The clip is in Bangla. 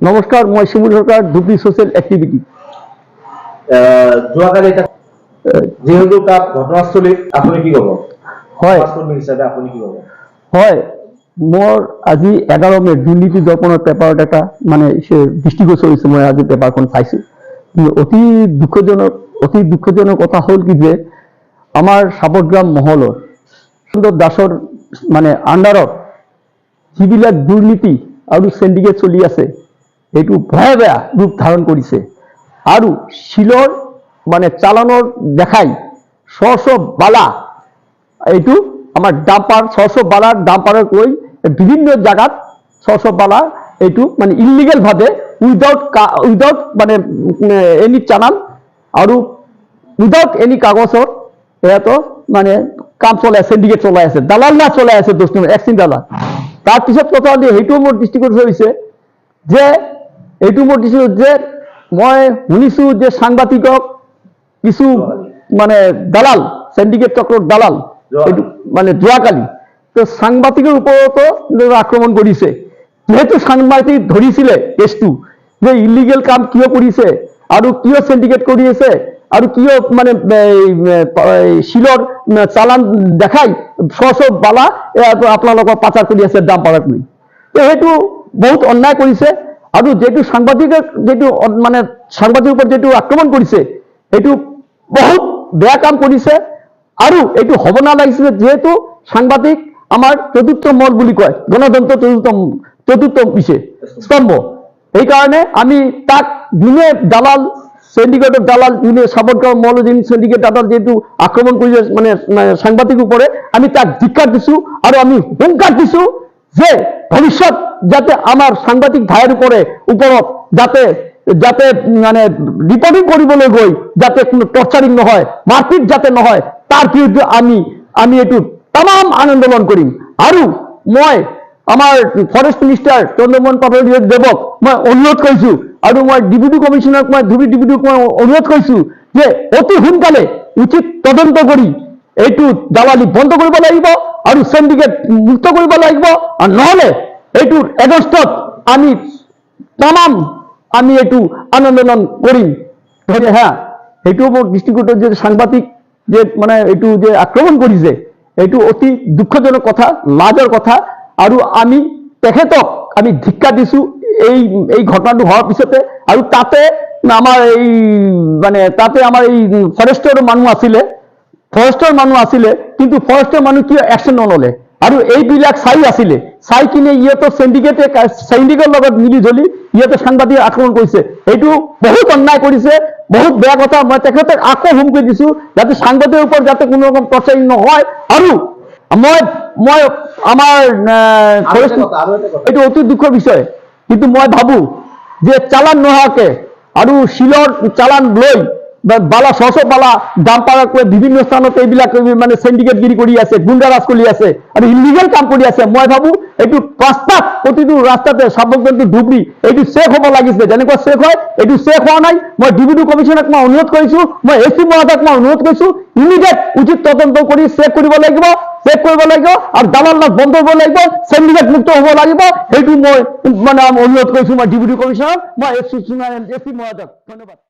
নমস্কাৰ মই সৰকাৰ ধুবুৰী ছ'চিয়েল এক্টিভিটি আহ, যোৱাকালি এটা যিহেতু তাত ঘটনাস্থলীত আপুনি কি ক'ব? হয়। হিচাপে আপুনি কি ক'ব? হয়। মোৰ আজি এঘাৰ মে দুৰ্নীতি দৰ্পণৰ পেপাৰত এটা মানে সে- দৃষ্টিগোচৰ হৈছে মই আজি পেপাৰখন চাইছোঁ। অতি দুখজনক অতি দুখজনক কথা হ'ল কি যে, আমাৰ সাৱগ্ৰাম মহলৰ সুন্দৰ দাসৰ মানে আণ্ডাৰত যিবিলাক দুৰ্নীতি আৰু চেণ্ডিকেট চলি আছে, সেইটো ভয়া বেয়া ৰূপ ধাৰণ কৰিছে। আৰু শিলৰ মানে চালানৰ দেখাই শ শ বালা, এইটো আমাৰ ডাম্পাৰ ছশ বালাৰ ডাম্পাৰত গৈ বিভিন্ন জাগাত ছশ বালা এইটো মানে ইলিগেলভাৱে উইদাউট উইদাউট মানে এনি চালান আৰু উইদাউট এনি কাগজৰ এয়াতো মানে কাম চলাই আছে চিণ্ডিকেট চলাই আছে দালাল না চলাই আছে দোষ এক্সিন দালাল। তাৰপিছত কথা হ'ল যে সেইটোও মোৰ দৃষ্টিগোচৰ হৈছে যে এইটো মোৰ দৃষ্টিগোচৰ যে মই শুনিছোঁ যে সাংবাদিকক কিছু মানে দালাল সিন্ডিকেট চক্ৰৰ দালাল এইটো মানে যোৱাকালি তো সাংবাদিকৰ ওপৰতো তেওঁলোকে আক্ৰমণ কৰিছে যিহেতু সাংবাদিক ধৰিছিলে কেছটো যে ইলিগেল কাম কিয় কৰিছে আৰু কিয় সিন্ডিকেট কৰি আছে আৰু কিয় মানে এই, এই, শিলৰ চালান দেখাই ছ বালা এ, আপোনালোকৰ পাচাৰ কৰি আছে দাম পাৰাক লৈ তো সেইটো বহুত অন্যায় কৰিছে আৰু যিটো সাংবাদিকক যিটো মানে সাংবাদিকৰ ওপৰত যিটো আক্ৰমণ কৰিছে সেইটো বহুত বেয়া কাম কৰিছে আৰু এইটো হ'ব নালাগিছিলে যিহেতু সাংবাদিক আমাৰ চতুৰ্থ মল বুলি কয় গণতন্ত্ৰ চতুৰ্থ চতুৰ্থ পিছে স্তম্ভ। সেইকাৰণে আমি তাক দিনে দালাল চেণ্ডিকেটৰ দালাল, যোনে সাৱগ্ৰাম মল যোন চেণ্ডিকেট দালাল যিহেতু আক্ৰমণ কৰিছে মানে মানে সাংবাদিকৰ ওপৰে, আমি তাক ধিক্কাৰ দিছোঁ আৰু আমি হুংকাৰ দিছোঁ যে ভৱিষ্যত যাতে আমাৰ সাংবাদিক ভাইৰ ওপৰে, ওপৰত যাতে যাতে মানে ৰিপৰ্টিং কৰিবলৈ গৈ যাতে কোনো টৰ্চাৰিং নহয়, মাৰপিট যাতে নহয়, তাৰ বিৰুদ্ধে আমি আমি এইটো তামাম আন্দোলন কৰিম আৰু মই আমাৰ ফৰেষ্ট মিনিষ্টাৰ চন্দ্ৰমোহন পাটোৱাৰী দেৱক মই অনুৰোধ কৰিছোঁ আৰু মই ডিপুটি কমিশ্যনাৰক মই ধুবুৰী ডিপুটিক মই অনুৰোধ কৰিছোঁ যে অতি সোনকালে উচিত তদন্ত কৰি এইটো দালালি বন্ধ কৰিব লাগিব আৰু চেণ্ডিকেট মুক্ত কৰিব লাগিব। আৰু নহ'লে এইটোৰ এগষ্টত আমি তামাম আমি এইটো আন্দোলন কৰিম। হা সেইটো মোৰ দৃষ্টিগোচৰ যে সাংবাদিক যে মানে এইটো যে আক্ৰমণ কৰিছে এইটো অতি দুঃখজনক কথা, লাজৰ কথা। আৰু আমি তেখেতক আমি ধিক্কা দিছোঁ এই এই ঘটনাটো হোৱাৰ পিছতে। আৰু তাতে আমাৰ এই মানে তাতে আমাৰ এই ফৰেষ্টৰ মানুহ আছিলে। ফৰেষ্টৰ মানুহ আছিলে, কিন্তু ফৰেষ্টৰ মানুহ কিয় একশ্যন নললে? আৰু এইবিলাক চাই আছিলে। চাই কিনে ইহঁতৰ চেণ্ডিকেটে চেণ্ডিকেটৰ লগত মিলি জলি ইহঁতে সাংবাদিক আক্ৰমণ কৰিছে। এইটো বহুত অন্যায় কৰিছে। বহুত বেয়া কথা মই তেখেতক আকৌ হুমকি দিছো যাতে সাংবাদিকৰ ওপৰত যাতে কোনো ৰকম প্ৰচাৰিং নহয় আৰু মই মই আমাৰ। এইটো অতি দুখৰ বিষয় কিন্তু মই ভাবো যে চালান নোহোৱাকে আৰু শিলৰ চালান লৈ বালা ছশ বালা দাম পাৰাকৈ বিভিন্ন স্থানত এইবিলাক মানে চেণ্ডিকেটগিৰি কৰি আছে গুণ্ডাৰাজ কৰি আছে, আৰু ইলিগেল কাম কৰি আছে। মই ভাবো এইটো ৰাস্তাত, প্ৰতিটো ৰাস্তাতে সাৱধানটো ধুবুৰী এইটো চেফ হ'ব লাগিছে যেনেকুৱা চেফ হয়, এইটো চেফ হোৱা নাই। মই ডিপুটি কমিশ্যনাৰক মই অনুৰোধ কৰিছোঁ, মই এছ চি মহোদয়ক মই অনুৰোধ কৰিছোঁ ইমিডিয়েট উচিত তদন্ত কৰি চেক কৰিব লাগিব চেক কৰিব লাগিব, আৰু দালাল নাচ বন্ধ হ'ব লাগিব চেণ্ডিকেট মুক্ত হ'ব লাগিব। সেইটো মানে অনুৰোধ কৰিছোঁ, মই ডিপুটি কমিশ্যনাৰক মই এছ চি এছ চি মহোদয়ক। ধন্যবাদ।